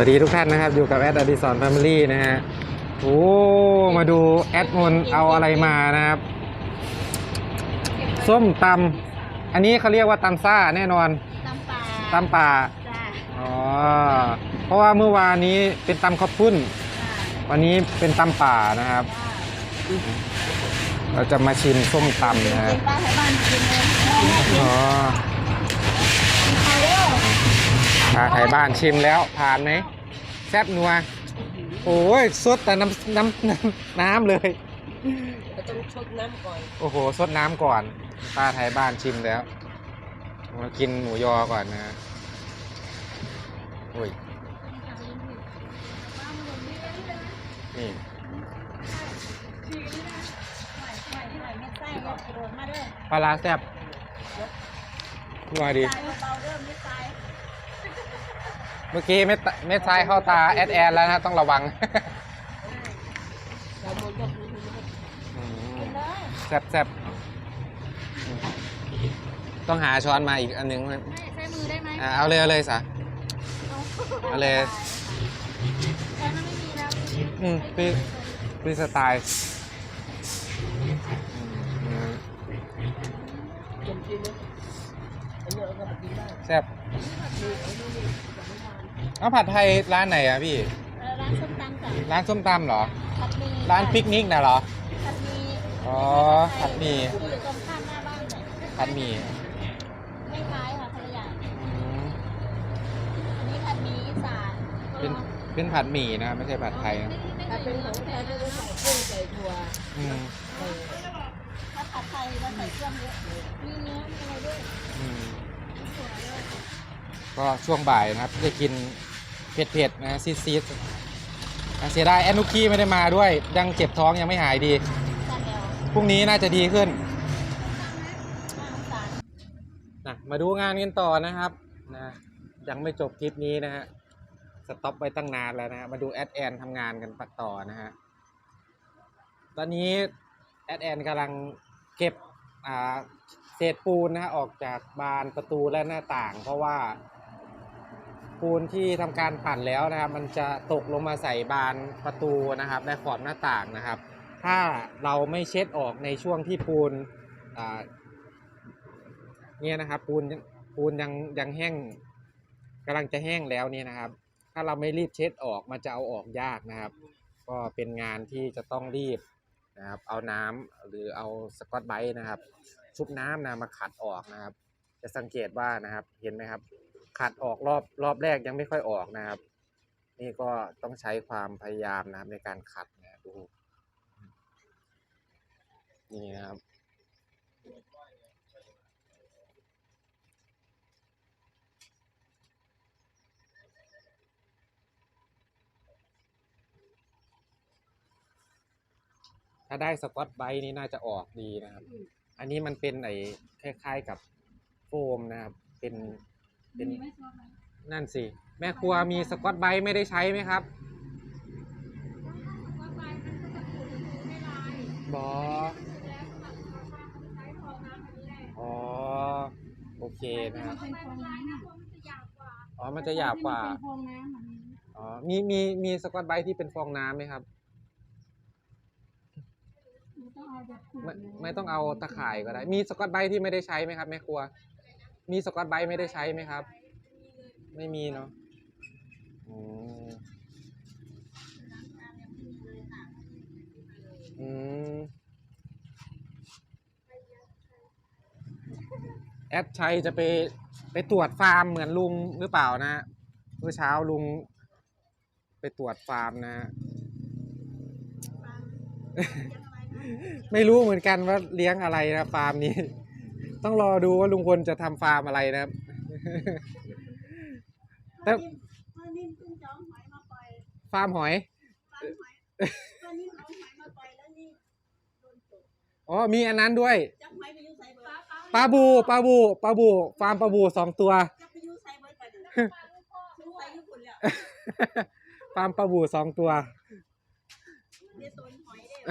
วัสดีทุกท่านนะครับ อยู่กับแอดอดิสรแฟมิลี่นะฮะโอ้มาดูแอดมนเอาอะไรมานะครับ ส้มตำอันนี้เขาเรียกว่าตำซ่าแน่นอนตำปลาตำป่าจ้าอ๋อเพราะว่าเมื่อวานนี้เป็นตำข้าวปุ้น วันนี้เป็นตำป่านะครับ เราจะมาชิมส้มตำนะฮะเป็นปลาไทยบ้านกินเลยอ๋อเอาเร็ว ปลาไทยบ้านชิมแล้วผ่านไหมแซ่บนัว โอ้ยสดแต่น้ำน้ำน้ำน้ำเลย เราต้องชดน้ำก่อนโอ้โหสดน้ำก่อนป้าไทยบ้านชิมแล้วมากินหมูยอก่อนนะโอ้ยนี่เม็ดไส้เนี่ยกระโดดมาเด้อปลาร้าแซ่บนัวดีตายเบาๆเด้อไม่ตาย เมื่อกี้เม็ดเม็ดทรายเข้าตาแอดแอดแล้วนะต้องระวังเราโมยกมืออืมกินเลยแซ่บแซ่บอืมต้องหาช้อนมาอีกอันหนึงใช้มือได้ไหมอะเอาเลยเอาเลยสะเอาเลยใช้มันไม่มีแล้วอืมพี่พี่สไตล์อืมเต็มที่นะอันนี้เราก็มากินได้แซ่บ เอาผัดไทยร้านไหนอะพี่ เออร้านส้มตำกับร้านส้มตำเหรอ ผัดหมี่ร้านปิกนิกน่ะเหรอ ผัดหมี่อ๋อผัดหมี่ ที่อยู่ตรงข้ามหน้าบ้านเนี่ยผัดหมี่ไม่คล้ายค่ะคนละอย่างอืมอันนี้ผัดหมี่อีสานเป็นเป็นผัดหมี่นะไม่ใช่ผัดไทยนะถ้าเป็นของไทยเราจะใส่กุ้งใส่ถั่วอืมเออถ้าผัดไทยเราใส่เครื่องเยอะมีเนื้อมีอะไรด้วยอืมมีถั่วด้วยก็ช่วงบ่ายนะครับ ได้กิน เผ็ดๆนะซีดๆอะเสียดายแอนนุกี้ไม่ได้มาด้วย ยังเจ็บท้องยังไม่หายดีจานเดียวพรุ่งนี้น่าจะดีขึ้นน่าสงสารนะมาดูงานกันต่อนะครับนะยังไม่จบคลิปนี้นะฮะสต็อปไว้ตั้งนานแล้วนะฮะมาดูแอดแอนทำงานกันต่อนะฮะตอนนี้แอดแอนกำลังเก็บอ่าเศษปูนนะฮะออกจากบานประตูและหน้าต่าง เพราะว่า ปูนที่ทำการปั่นแล้วนะครับ มันจะตกลงมาใส่บานประตูนะครับและขอบหน้าต่างนะครับ ถ้าเราไม่เช็ดออกในช่วงที่ปูนเนี่ยนะครับปูนยังปูนยังยังแห้งกำลังจะแห้งแล้วเนี่ยนะครับ ถ้าเราไม่รีบเช็ดออกมันจะเอาออกยากนะครับ ก็เป็นงานที่จะต้องรีบนะครับเอาน้ำหรือเอาสกอตไบรท์นะครับ ชุบน้ำนะมาขัดออกนะครับ จะสังเกตว่านะครับเห็นไหมครับ ขัดออกรอบรอบแรกยังไม่ค่อยออกนะครับ นี่ก็ต้องใช้ความพยายามนะครับในการขัดนะดูนี่นะครับถ้าได้สกอตไบนี่น่าจะออกดีนะครับ อันนี้มันเป็นไอ้คล้าย ๆกับโฟมนะครับ เป็น เป็นนั่นสิ แม่ครัวมีสกอตไบรท์ไม่ได้ใช้ไหมครับบออ๋อโอเคนะครับอ๋อ มันจะหยาบกว่า อ๋อ มี มี มีสกอตไบรท์ที่เป็นฟองน้ำไหมครับ ไม่ไม่ต้องเอาตะข่ายก็ได้ มีสกอตไบรท์ที่ไม่ได้ใช้ไหมครับแม่ครัว มีสกอตไบรท์ไม่ได้ใช้ไหมครับ ไม่มีเนาะอืมอืมแอดชัยจะไปไปตรวจฟาร์มเหมือนลุงหรือเปล่านะเมื่อเช้าลุง ไปตรวจฟาร์มนะ ไม่รู้เหมือนกันว่าเลี้ยงอะไรนะฟาร์มนี้ ต้องรอดูว่าลุงพลจะทำฟาร์มอะไรนะครับ แต่เมื่อนิ่มเพิ่งจ้องหอยมาปล่อยฟาร์มหอยปลาหอยเมื่อนิ่มเอาหอยมาปล่อยแล้วนี่โดนตกอ๋อ มีอันนั้นด้วย จับหอยไปอยูใส่เบิร์ดปลาบูปลาบูปลาบู ฟาร์มปลาบูสองตัว จับไปอยูใส่เบิร์ดไปเดี๋ยวนะซื้อใส่ญี่ปุ่นแล้วฟาร์มปลาบูสองตัว เดี๋ยวโซนหอยเด้อ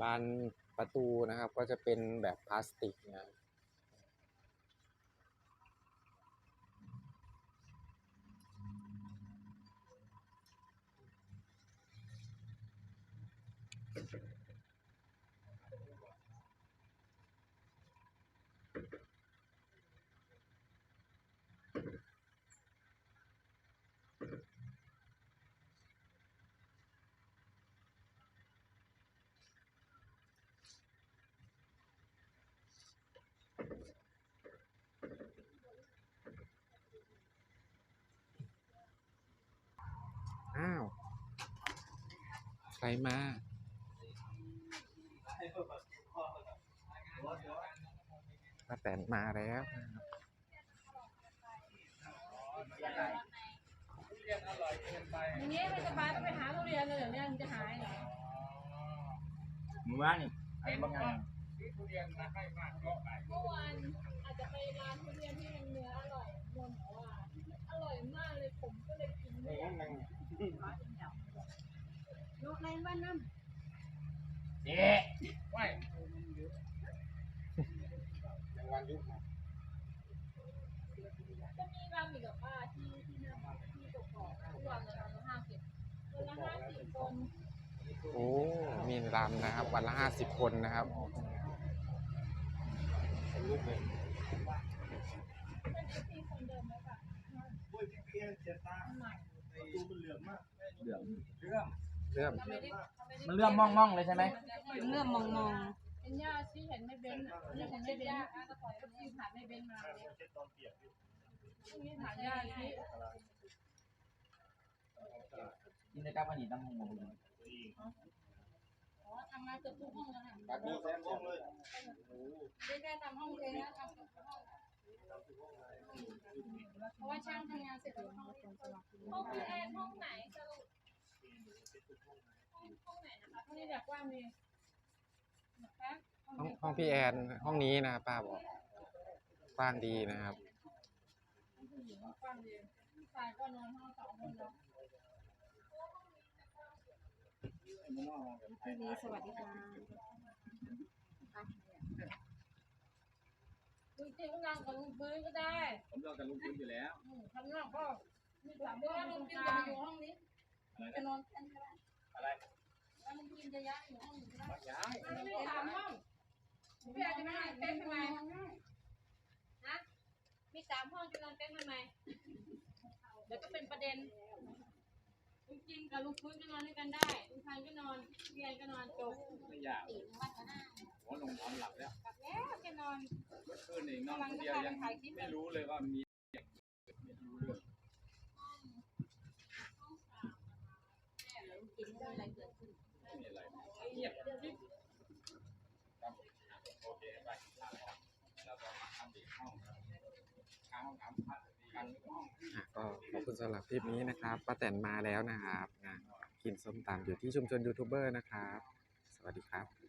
บานประตูนะครับก็จะเป็นแบบพลาสติกนะค รมา ป้าแตนมาแล้วนะครับอย่างนี้ไม่สบายต้องไปหาทุเรียนเลยเดี๋ยวนี้มันจะหายเหรอหมู่บ้านนี่ไอ้บางงานเมื่อวานอาจจะไปร้านทุเรียนที่มันเนื้ออร่อยมนบอกว่าอร่อยมากเลยผมก็เลยกินไม่ได้ ลูกในบ้านน้ำเจ๊จะมีรำอีกกับป้าที่ที่นั่นที่ตกเกาะทุกวันเลยวันละห้าสิบวันละห้าสิบคนโอ้มีรำนะครับ วันละห้าสิบคนนะครับเป็นเอฟซีคนเดิมไหมคะเหลืองเริ่มทำไมได้ทำไมได้มันเลื่อมม่องๆเลยใช่ไหมเรื่องมองมองเป็นย่าที่เห็นไม่เบ้นอะนี่เห็นไม่เบ้นอะก็ปล่อยก็ที่ผ่านไม่เบ้นมาเนี่ยนี่ผ่านย่าที่กินได้กับอันนี้ตั้งหมู่อ๋อทำงานเกือบทุกห้องแล้วค่ะตัดมือแซมห้องเลยไม่ได้ทำห้องเองนะทำกับห้องเพราะว่าช่างทำงานเสร็จแล้วห้องห้องพี่แอนห้องไหนสรุป ห้องไหนนะคะห้องนี้แบบกว้างมีแป๊บห้องห้องพี่แอนห้องนี้นะครับป้าบอกกว้างดีนะครับผู้หญิงกว้างดีผู้ชายก็นอนห้องสองคนแล้วพี่วีสวัสดีค่ะจริงๆนอนกับลุงพื้นก็ได้ผมรอกับลุงคุณอยู่แล้ว อืมข้างนอกก็มีสามห้องลุงกินจะมาอยู่ห้องนี้จะนอนกันก็ได้ อะไร แล้วลุงกิน จะย้ายอยู่ห้องนี้ก็ได้ย้ายมันมีสามห้องพี่อาจจะไม่เต็นทำไมฮะมีสามห้องจะนอนเต็นท์ทำไมเดี๋ยวก็เป็นประเด็นลุงจินกับลุงพื้นก็นอนด้วยกันได้ลุงพันก็นอนพี่แอนก็นอนจบไม่อยากตีนวัดก็ได้หัวลงนอนหลับแล้วกลับแล้วแกนอนเมื่อคืนนี่นอนคนเดียวยังไม่รู้เลยว่ามีรู้เรื่อง กินไม่มีอะไรเกิดขึ้น ไม่มีอะไรเงียบ ครับโอเคไปแล้วก็มาทำอีกห้องครับค้างห้องน้ำพัดกันห้องอะก็ขอบคุณสำหรับคลิปนี้นะครับป้าแตนมาแล้วนะครับนะกินส้มตำอยู่ที่ชุมชนยูทูบเบอร์นะครับ สวัสดีครับ